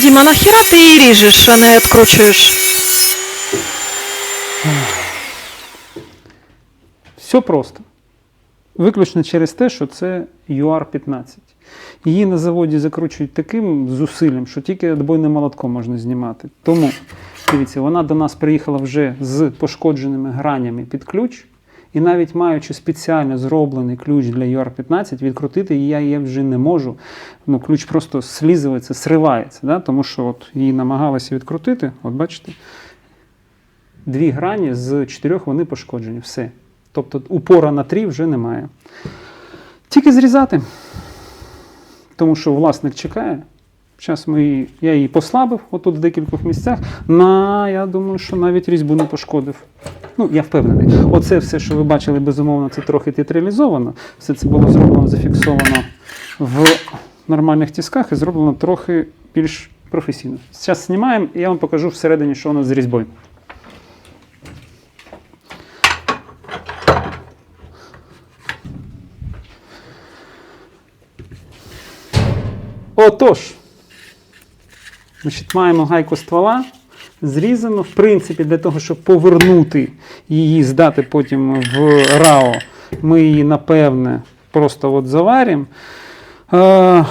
Діма, нахіра ти її ріжеш, а не відкручуєш? Все просто. Виключно через те, що це UR-15. Її на заводі закручують таким зусиллям, що тільки отбойним молотком можна знімати. Тому, дивіться, вона до нас приїхала вже з пошкодженими гранями під ключ. І навіть маючи спеціально зроблений ключ для UR-15, відкрутити я її вже не можу. Ну, ключ просто слізується, сривається. Да? Тому що от її намагалися відкрутити. От бачите, дві грані з чотирьох вони пошкоджені. Все. Тобто упора на три вже немає. Тільки зрізати. Тому що власник чекає. Зараз ми я її послабив отут в декількох місцях. На, я думаю, що навіть різьбу не пошкодив. Ну, я впевнений. Оце все, що ви бачили, безумовно, це трохи театралізовано. Все це було зроблено, зафіксовано в нормальних тисках і зроблено трохи більш професійно. Зараз знімаємо і я вам покажу всередині, що у нас з різьбою. Отож, значить, маємо гайку ствола, зрізану, в принципі, для того, щоб повернути її, здати потім в РАО, ми її, напевне, просто от заваримо. Е,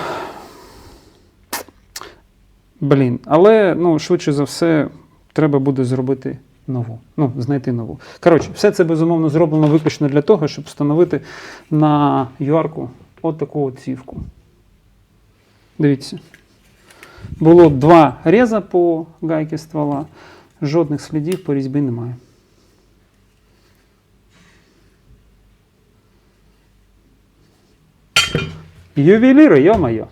блін, але ну, швидше за все, треба буде зробити нову. Ну, знайти нову. Коротше, все це безумовно зроблено виключно для того, щоб встановити на юарку от таку от цівку. Дивіться. Було два реза по гайки ствола, жодних слідів по різьбі немає. Ювеліри, йо-моє.